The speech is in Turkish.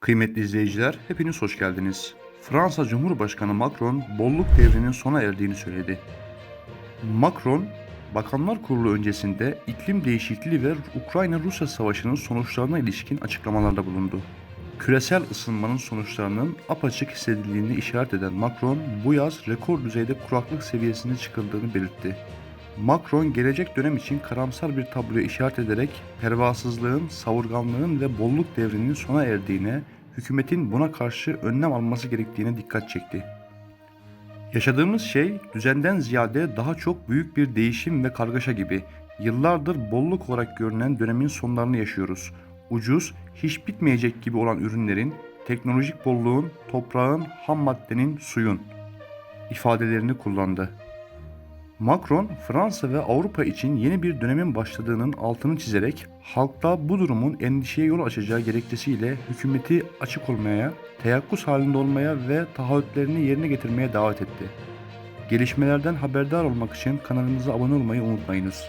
Kıymetli izleyiciler, hepiniz hoş geldiniz. Fransa Cumhurbaşkanı Macron, bolluk devrinin sona erdiğini söyledi. Macron, Bakanlar Kurulu öncesinde iklim değişikliği ve Ukrayna-Rusya savaşının sonuçlarına ilişkin açıklamalarda bulundu. Küresel ısınmanın sonuçlarının apaçık hissedildiğini işaret eden Macron, bu yaz rekor düzeyde kuraklık seviyesine çıkıldığını belirtti. Macron gelecek dönem için karamsar bir tabloya işaret ederek pervasızlığın, savurganlığın ve bolluk devrinin sona erdiğine, hükümetin buna karşı önlem alması gerektiğine dikkat çekti. Yaşadığımız şey düzenden ziyade daha çok büyük bir değişim ve kargaşa gibi. Yıllardır bolluk olarak görünen dönemin sonlarını yaşıyoruz. Ucuz, hiç bitmeyecek gibi olan ürünlerin, teknolojik bolluğun, toprağın, ham maddenin, suyun ifadelerini kullandı. Macron, Fransa ve Avrupa için yeni bir dönemin başladığının altını çizerek halkta bu durumun endişeye yol açacağı gerekçesiyle hükümeti açık olmaya, teyakkuz halinde olmaya ve taahhütlerini yerine getirmeye davet etti. Gelişmelerden haberdar olmak için kanalımıza abone olmayı unutmayınız.